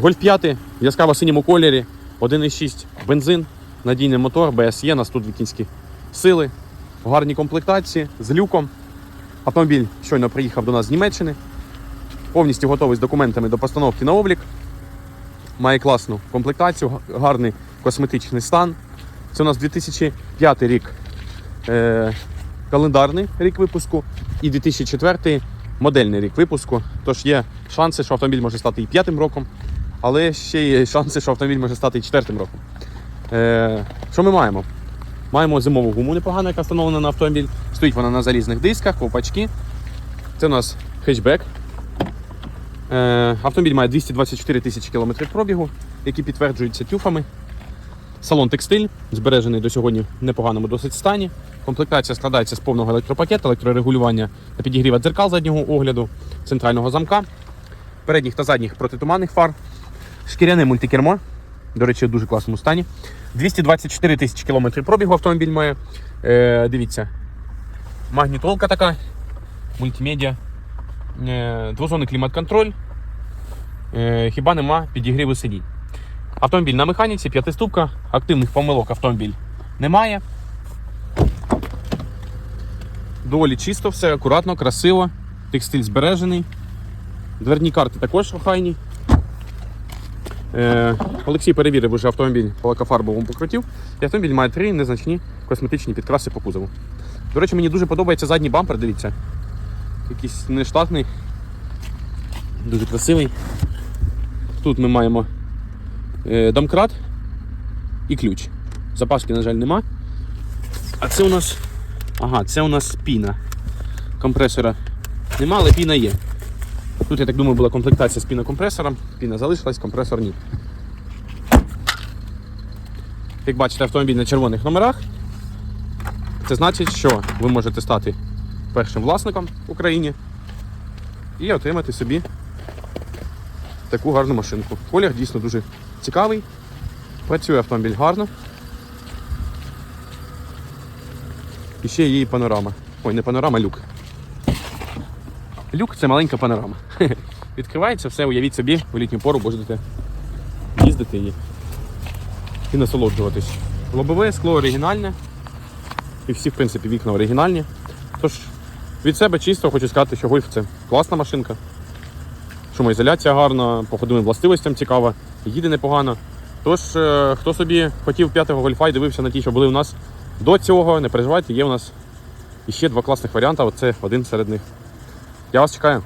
Гольф 5 в яскраво синьому кольорі, 1,6 бензин, надійний мотор, BSE, на 102 кінські сили, в гарній комплектації з люком. Автомобіль щойно приїхав до нас з Німеччини. Повністю готовий з документами до постановки на облік. Має класну комплектацію, гарний косметичний стан. Це у нас 2005 рік е, календарний рік випуску і 2004 модельний рік випуску. Тож є шанси, що автомобіль може стати і п'ятим роком, але ще є шанси, що автомобіль може стати і четвертим роком. Е, що ми маємо? Маємо зимову гуму непогану, яка встановлена на автомобіль. Стоїть вона на залізних дисках, ковпачки. Це у нас хетчбек. Е, автомобіль має 224 тисячі кілометрів пробігу, які підтверджуються тюфами. Салон текстиль збережений до сьогодні в непоганому досить стані. Комплектація складається з повного електропакету, електрорегулювання та підігріва дзеркал заднього огляду, центрального замка, передніх та задніх протитуманних фар, шкіряне мультикермо. До речі, в дуже класному стані. 224 тисячі кілометрів пробігу автомобіль має. Е, дивіться, магнітолка така, мультимедіа, е, двозонний клімат-контроль. Е, хіба нема підігріву сидінь. Автомобіль на механіці, п'ятиступка, активних помилок автомобіль немає. Доволі чисто все, акуратно, красиво, текстиль збережений. Дверні карти також охайні. Е, Олексій перевірив уже автомобіль по лакофарбовому покриттю. І автомобіль має три незначні косметичні підкраси по кузову. До речі, мені дуже подобається задній бампер, дивіться. Якийсь нештатний, дуже красивий. Тут ми маємо е, домкрат і ключ. Запаски, на жаль, нема. А це у нас. Ага, це у нас піна. Компресора нема, але піна є. Тут, я так думаю, була комплектація з пінокомпресором. Піна залишилась, компресор ні. Як бачите, автомобіль на червоних номерах. Це значить, що ви можете стати першим власником в Україні і отримати собі таку гарну машинку. Колір дійсно дуже цікавий. Працює автомобіль гарно. І ще її панорама. Ой, не панорама, люк. Люк це маленька панорама. Відкривається все, уявіть собі, в літню пору будете їздити і, і насолоджуватись. Лобове скло оригінальне. І всі, в принципі, вікна оригінальні. Тож, від себе чисто хочу сказати, що гольф це класна машинка. Шумоізоляція гарна, по ходовим властивостям цікава, їде непогано. Тож, е, хто собі хотів п'ятого гольфа і дивився на ті, що були у нас до цього, не переживайте, є у нас іще два класних варіанти, оце один серед них. Я вас чекаю.